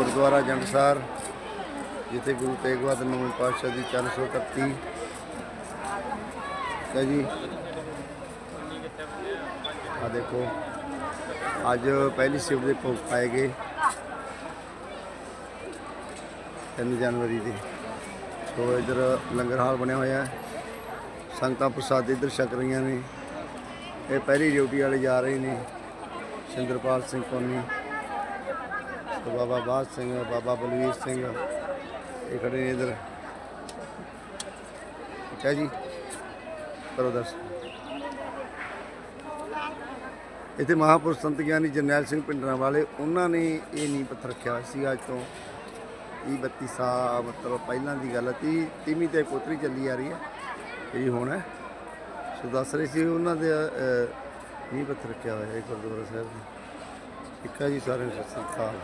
ਗੁਰਦੁਆਰਾ ਜੰਡਸਾਰ ਜਿੱਥੇ ਗੁਰੂ ਤੇਗ ਬਹਾਦਰ ਨੌਵੇਂ ਪਾਤਸ਼ਾਹ ਦੀ 431 ਹੈ ਜੀ। ਆ ਦੇਖੋ, ਅੱਜ ਪਹਿਲੀ ਸ਼ਿਫਟ ਦੇ ਭੋਗ ਪਾਏ ਗਏ 3 ਜਨਵਰੀ ਦੇ। ਸੋ ਇਧਰ ਲੰਗਰ ਹਾਲ ਬਣਿਆ ਹੋਇਆ ਹੈ। ਸੰਗਤਾਂ ਪ੍ਰਸਾਦ ਇਧਰ ਛਕ ਰਹੀਆਂ ਨੇ। ਇਹ ਪਹਿਲੀ ਡਿਊਟੀ ਵਾਲੇ ਜਾ ਰਹੇ ਨੇ। ਸਿੰਦਰਪਾਲ ਸਿੰਘ ਕੋਨੀ। ਤੇ ਬਾਬਾ ਬਾਜ ਸਿੰਘ, ਬਾਬਾ ਬਲਵੀਰ ਸਿੰਘ, ਇਹ ਖੜੇ ਨੇ ਇਧਰ। ਠੀਕ ਹੈ ਜੀ। ਕਰੋ ਦਰਸ਼ਨ। ਇੱਥੇ ਮਹਾਪੁਰਸ਼ ਸੰਤ ਗਿਆਨੀ ਜਰਨੈਲ ਸਿੰਘ ਪਿੰਡਰਾਂ ਵਾਲੇ, ਉਹਨਾਂ ਨੇ ਇਹ ਨੀਂਹ ਪੱਥਰ ਰੱਖਿਆ ਹੋਇਆ ਸੀ ਅੱਜ ਤੋਂ 30 32 ਸਾਲ, ਮਤਲਬ ਪਹਿਲਾਂ ਦੀ ਗੱਲ ਹੈ 30 ਤੀਵੀਂ ਤੇ ਪੋਤਰੀ ਚੱਲੀ ਆ ਰਹੀ ਹੈ। ਇਹ ਹੁਣ ਹੈ। ਸੋ ਦੱਸ ਰਹੇ ਸੀ ਉਹਨਾਂ ਦੇ ਨੀਂਹ ਪੱਥਰ ਰੱਖਿਆ ਹੋਇਆ ਹੈ ਗੁਰਦੁਆਰਾ ਸਾਹਿਬ ਦੇ। ਠੀਕ ਹੈ ਜੀ ਸਾਰੇ ਸਤਿ ਸ੍ਰੀ ਅਕਾਲ।